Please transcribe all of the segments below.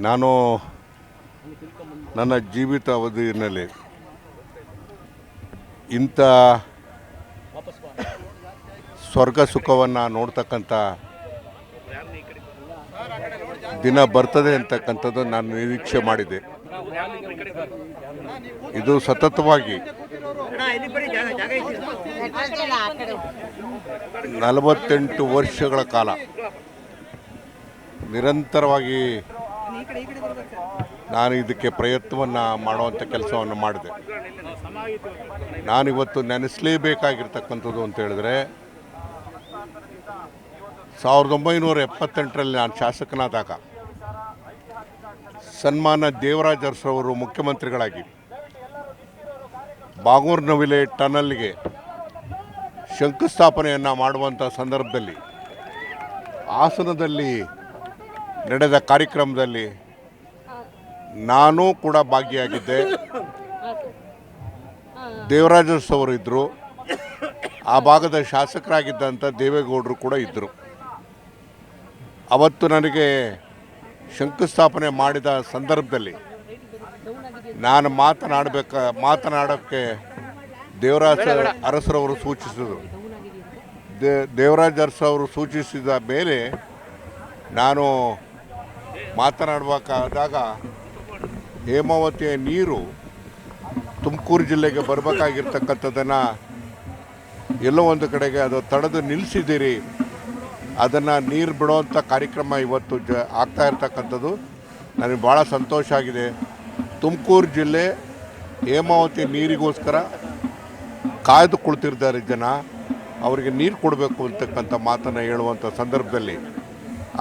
ನಾನು ನನ್ನ ಜೀವಿತಾವಧಿಯಲ್ಲಿ ಇಂಥ ಸ್ವರ್ಗ ಸುಖವನ್ನು ನೋಡ್ತಕ್ಕಂಥ ದಿನ ಬರ್ತದೆ ಅಂತಕ್ಕಂಥದ್ದು ನಾನು ನಿರೀಕ್ಷೆ ಮಾಡಿದೆ. ಇದು ಸತತವಾಗಿ ನಲವತ್ತೆಂಟು ವರ್ಷಗಳ ಕಾಲ ನಿರಂತರವಾಗಿ ನಾನು ಇದಕ್ಕೆ ಪ್ರಯತ್ನವನ್ನು ಮಾಡುವಂಥ ಕೆಲಸವನ್ನು ಮಾಡಿದೆ. ನಾನಿವತ್ತು ನೆನೆಸಲೇಬೇಕಾಗಿರ್ತಕ್ಕಂಥದ್ದು ಅಂತ ಹೇಳಿದ್ರೆ, ಸಾವಿರದ ಒಂಬೈನೂರ ಎಪ್ಪತ್ತೆಂಟರಲ್ಲಿ ನಾನು ಶಾಸಕನಾದಾಗ ಸನ್ಮಾನ ದೇವರಾಜ್ ಅರಸರವರು ಮುಖ್ಯಮಂತ್ರಿಗಳಾಗಿ, ಬಾಗೂರ್ನವಿಲೆ ಟನಲ್ಗೆ ಶಂಕುಸ್ಥಾಪನೆಯನ್ನು ಮಾಡುವಂಥ ಸಂದರ್ಭದಲ್ಲಿ, ಹಾಸನದಲ್ಲಿ ನಡೆದ ಕಾರ್ಯಕ್ರಮದಲ್ಲಿ ನಾನೂ ಕೂಡ ಭಾಗಿಯಾಗಿದ್ದೆ. ದೇವರಾಜ ಅವರು ಇದ್ದರು ಆ ಭಾಗದ ಶಾಸಕರಾಗಿದ್ದಂಥ ದೇವೇಗೌಡರು ಕೂಡ ಇದ್ದರು ಅವತ್ತು ನನಗೆ ಶಂಕುಸ್ಥಾಪನೆ ಮಾಡಿದ ಸಂದರ್ಭದಲ್ಲಿ ನಾನು ಮಾತನಾಡಬೇಕ, ಮಾತನಾಡೋಕ್ಕೆ ದೇವರಾಜ ಅರಸರವರು ಸೂಚಿಸಿದರು. ದೇ, ದೇವರಾಜ ಅರಸವರು ಸೂಚಿಸಿದ ಮೇಲೆ ನಾನು ಮಾತನಾಡಬೇಕಾದಾಗ ಹೇಮಾವತಿಯ ನೀರು ತುಮಕೂರು ಜಿಲ್ಲೆಗೆ ಬರಬೇಕಾಗಿರ್ತಕ್ಕಂಥದ್ದನ್ನು ಎಲ್ಲೋ ಒಂದು ಕಡೆಗೆ ಅದು ತಡೆದು ನಿಲ್ಲಿಸಿದ್ದೀರಿ. ಅದನ್ನು ನೀರು ಬಿಡುವಂಥ ಕಾರ್ಯಕ್ರಮ ಇವತ್ತು ಜ ಆಗ್ತಾ ಇರ್ತಕ್ಕಂಥದ್ದು. ನನಗೆ ಭಾಳ ಸಂತೋಷ ಆಗಿದೆ. ತುಮಕೂರು ಜಿಲ್ಲೆ ಹೇಮಾವತಿ ನೀರಿಗೋಸ್ಕರ ಕಾಯ್ದು ಕುಳಿತಿರ್ತಾರೆ ಜನ. ಅವರಿಗೆ ನೀರು ಕೊಡಬೇಕು ಅಂತಕ್ಕಂಥ ಮಾತನ್ನು ಹೇಳುವಂಥ ಸಂದರ್ಭದಲ್ಲಿ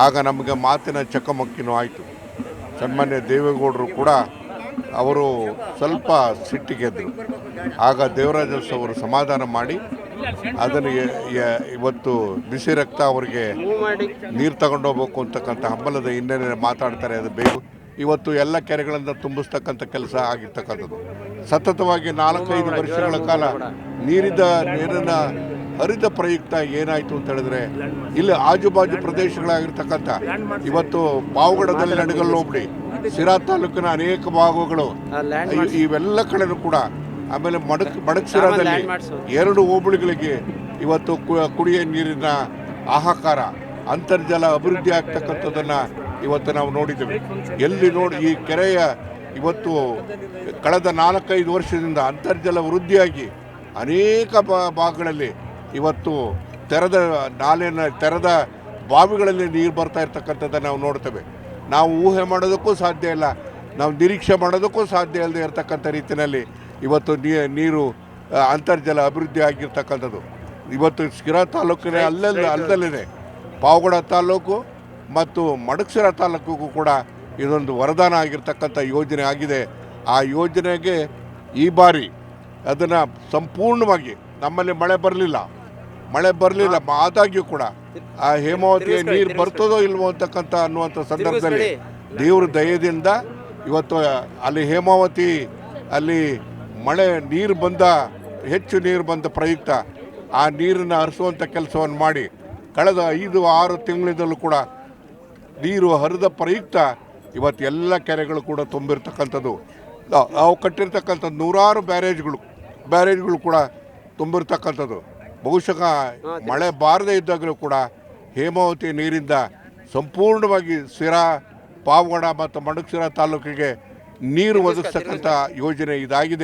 ಆಗ ನಮಗೆ ಮಾತಿನ ಚಕಮಕಿನೂ ಆಯಿತು. ಸನ್ಮಾನ್ಯ ದೇವೇಗೌಡರು ಕೂಡ ಅವರು ಸ್ವಲ್ಪ ಸಿಟ್ಟಿಗೆದ್ದರು ಆಗ ದೇವರಾಜಸ್ ಅವರು ಸಮಾಧಾನ ಮಾಡಿ, ಅದನ್ನು ಇವತ್ತು ಬಿಸಿ ರಕ್ತ ಅವರಿಗೆ ನೀರು ತಗೊಂಡೋಗ್ಬೇಕು ಅಂತಕ್ಕಂಥ ಹಂಬಲದ ಹಿನ್ನೆಲೆ ಮಾತಾಡ್ತಾರೆ, ಅದು ಬೇಕು ಇವತ್ತು ಎಲ್ಲ ಕೆರೆಗಳನ್ನು ತುಂಬಿಸ್ತಕ್ಕಂಥ ಕೆಲಸ ಆಗಿರ್ತಕ್ಕಂಥದ್ದು. ಸತತವಾಗಿ ನಾಲ್ಕೈದು ವರ್ಷಗಳ ಕಾಲ ನೀರಿದ ನೀರಿನ ಹರಿದ ಪ್ರಯುಕ್ತ ಏನಾಯಿತು ಅಂತ ಹೇಳಿದ್ರೆ ಇಲ್ಲಿ ಆಜುಬಾಜು ಪ್ರದೇಶಗಳಾಗಿರ್ತಕ್ಕಂಥ ಇವತ್ತು ಪಾವಗಡದಲ್ಲಿ ನಡಗಲ್ಲು ಹೋಬಳಿ ಸಿರಾ ತಾಲೂಕಿನ ಅನೇಕ ಭಾಗಗಳು ಇವೆಲ್ಲ ಕಡೆನೂ ಕೂಡ ಆಮೇಲೆ ಮಡಕ್ ಮಡಕ್ಸಿರಾದಲ್ಲಿ ಎರಡು ಹೋಬಳಿಗಳಿಗೆ ಇವತ್ತು ಕುಡಿಯ ನೀರಿನ ಆಹಾಕಾರ ಅಂತರ್ಜಲ ಅಭಿವೃದ್ಧಿ ಆಗ್ತಕ್ಕಂಥದ್ದನ್ನು ಇವತ್ತು ನಾವು ನೋಡಿದ್ದೇವೆ. ಎಲ್ಲಿ ನೋಡಿ, ಈ ಕೆರೆಯ ಇವತ್ತು ಕಳೆದ ನಾಲ್ಕೈದು ವರ್ಷದಿಂದ ಅಂತರ್ಜಲ ವೃದ್ಧಿಯಾಗಿ ಅನೇಕ ಭಾಗಗಳಲ್ಲಿ ಇವತ್ತು ತೆರೆದ ನಾಲೆನ, ತೆರೆದ ಬಾವಿಗಳಲ್ಲಿ ನೀರು ಬರ್ತಾ ಇರ್ತಕ್ಕಂಥದ್ದನ್ನು ನಾವು ನೋಡ್ತೇವೆ. ನಾವು ಊಹೆ ಮಾಡೋದಕ್ಕೂ ಸಾಧ್ಯ ಇಲ್ಲ. ನಾವು ನಿರೀಕ್ಷೆ ಮಾಡೋದಕ್ಕೂ ಸಾಧ್ಯ ಇಲ್ಲದೆ ಇರತಕ್ಕಂಥ ರೀತಿಯಲ್ಲಿ ಇವತ್ತು ನೀರು ಅಂತರ್ಜಲ ಅಭಿವೃದ್ಧಿ ಆಗಿರ್ತಕ್ಕಂಥದ್ದು. ಇವತ್ತು ಶಿರಾ ತಾಲೂಕಿನ ಅಲ್ಲಲ್ಲಿ ಅಲ್ಲದಲ್ಲೇ ಪಾವಗಡ ತಾಲೂಕು ಮತ್ತು ಮಡಕ್ಸಿರ ತಾಲೂಕಿಗೂ ಕೂಡ ಇದೊಂದು ವರದಾನ ಆಗಿರ್ತಕ್ಕಂಥ ಯೋಜನೆ ಆಗಿದೆ. ಆ ಯೋಜನೆಗೆ ಈ ಬಾರಿ ಅದನ್ನು ಸಂಪೂರ್ಣವಾಗಿ ನಮ್ಮಲ್ಲಿ ಮಳೆ ಬರಲಿಲ್ಲ. ಮಳೆ ಬರಲಿಲ್ಲ ಆದಾಗ್ಯೂ ಕೂಡ ಆ ಹೇಮಾವತಿಗೆ ನೀರು ಬರ್ತದೋ ಇಲ್ವೋ ಅಂತಕ್ಕಂಥ ಅನ್ನುವಂಥ ಸಂದರ್ಭದಲ್ಲಿ ದೇವ್ರ ದಯದಿಂದ ಇವತ್ತು ಅಲ್ಲಿ ಹೇಮಾವತಿ ಅಲ್ಲಿ ಮಳೆ ನೀರು ಬಂದ ಹೆಚ್ಚು ನೀರು ಬಂದ ಪ್ರಯುಕ್ತ ಆ ನೀರನ್ನು ಹರಿಸುವಂಥ ಕೆಲಸವನ್ನು ಮಾಡಿ ಕಳೆದ ಐದು ಆರು ತಿಂಗಳಿಂದಲೂ ಕೂಡ ನೀರು ಹರಿದ ಪ್ರಯುಕ್ತ ಇವತ್ತು ಎಲ್ಲ ಕೆರೆಗಳು ಕೂಡ ತುಂಬಿರ್ತಕ್ಕಂಥದ್ದು. ನಾವು ಕಟ್ಟಿರ್ತಕ್ಕಂಥ ನೂರಾರು ಬ್ಯಾರೇಜ್ಗಳು ಬ್ಯಾರೇಜ್ಗಳು ಕೂಡ ತುಂಬಿರ್ತಕ್ಕಂಥದ್ದು. ಬಹುಶಃ ಮಳೆ ಬಾರದೇ ಇದ್ದಾಗಲೂ ಕೂಡ ಹೇಮಾವತಿ ನೀರಿಂದ ಸಂಪೂರ್ಣವಾಗಿ ಸಿರಾ ಪಾವಗಡ ಮತ್ತು ಮಡಕ್ಸಿರಾ ತಾಲೂಕಿಗೆ ನೀರು ಒದಗಿಸ್ತಕ್ಕಂಥ ಯೋಜನೆ ಇದಾಗಿದೆ.